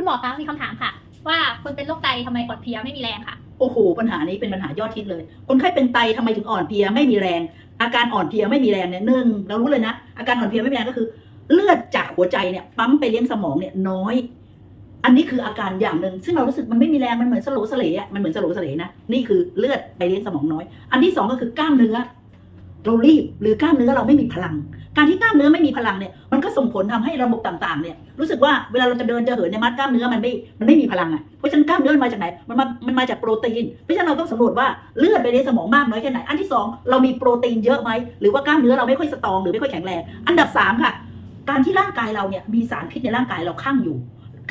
คุณหมอคะมีคำถามค่ะ ว่าคนเป็นโรคไตทำไมอ่อนเพลียไม่มีแรงค่ะโอ้โหปัญหานี้เป็นปัญหายอดฮิตเลย คนไข้เป็นไตทำไมถึงอ่อนเพลียไม่มีแรง อาการอ่อนเพลียไม่มีแรงเนี่ยหนึ่งเรารู้เลยนะ อาการอ่อนเพลียไม่มีแรงก็คือ เลือดจากหัวใจเนี่ยปั๊มไปเลี้ยงสมองเนี่ยน้อย อันนี้คืออาการอย่างหนึ่งซึ่งเรารู้สึกมันไม่มีแรงมันเหมือนสโลสเลอะมันเหมือนสโลสเลนะนี่คือเลือดไปเลี้ยงสมองน้อย อันที่สองก็คือกล้ามเนื้อ เรารีบหรือกล้ามเนื้อเราไม่มีพลัง การที่กล้ามเนื้อไม่มีพลังเนี่ยมันก็ส่งผลทำให้ระบบต่างๆเนี่ยรู้สึกว่าเวลาเราจะเดินจะเหินในยมัดกล้ามเนื้อมันไม่มันไม่มีพลังอะเพราะฉะนั้นกล้ามเนื้อมันมาจากไหนมันมามันมาจากโปรตีนเพราะฉะนั้นเราต้องสำรวจว่าเลือดไปในสมองมากน้อยแค่ไหนอันที่สองเรามีโปรตีนเยอะไหมหรือว่ากล้ามเนื้อเราไม่ค่อยสตรองหรือไม่ค่อยแข็งแรงอันดับสามค่ะการที่ร่างกายเราเนี่ยมีสารพิษในร่างกายเราข้างอยู่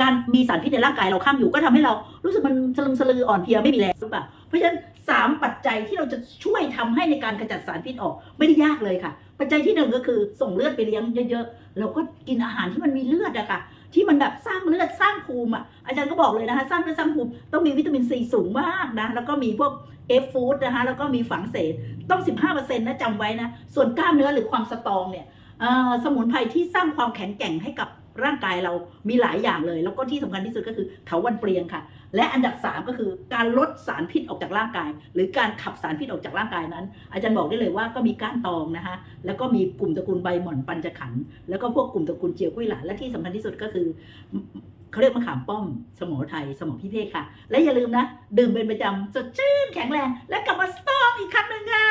การมีสารพิษในร่างกายเราข้างอยู่ก็ทำให้เรารู้สึกมันสลึมสลืออ่อนเพลียไม่มีแรงหรือเปล่า เพราะฉะนั้นสามปัจจัยที่เราจะช่วยทำให้ในการกระจัดสารพิษออก ไม่ได้ยากเลยค่ะ ปัจจัยที่หนึ่งก็คือส่งเลือดไปเลี้ยงเยอะๆเราก็กินอาหารที่มันมีเลือดอะค่ะ ที่มันแบบสร้างเลือดสร้างภูมิอะอาจารย์ก็บอกเลยนะคะ สร้างเลือดสร้างภูมิต้องมีวิตามินซีสูงมากนะแล้วก็มีพวกเอฟฟูดนะคะแล้วก็มีฝังเศษต้อง 15%นะจำไว้นะส่วนกล้ามเนื้อหรือความสตรองเนี่ยสมุนไพรที่สร้างความแข็งแกร่งให้กับร่างกายเรามีหลายอย่างเลย แล้วก็ที่สำคัญที่สุดก็คือเถาวันเปลียงค่ะ และอันดับ 3 ก็คือการลดสารพิษออกจากร่างกาย หรือการขับสารพิษออกจากร่างกายนั้น อาจารย์บอกได้เลยว่าก็มีก้านตองนะคะแล้วก็มีกลุ่มตระกูลใบหม่อนปัญจขันธ์แล้วก็พวกกลุ่มตระกูลเจียวกุ้ยหลานและที่สำคัญที่สุดก็คือเขาเรียกมะขามป้อม สมอไทย สมอพิเภกค่ะ และอย่าลืมนะ ดื่มเป็นประจำสดชื่นแข็งแรง และกลับมาสตองอีกครั้งหนึ่งค่ะ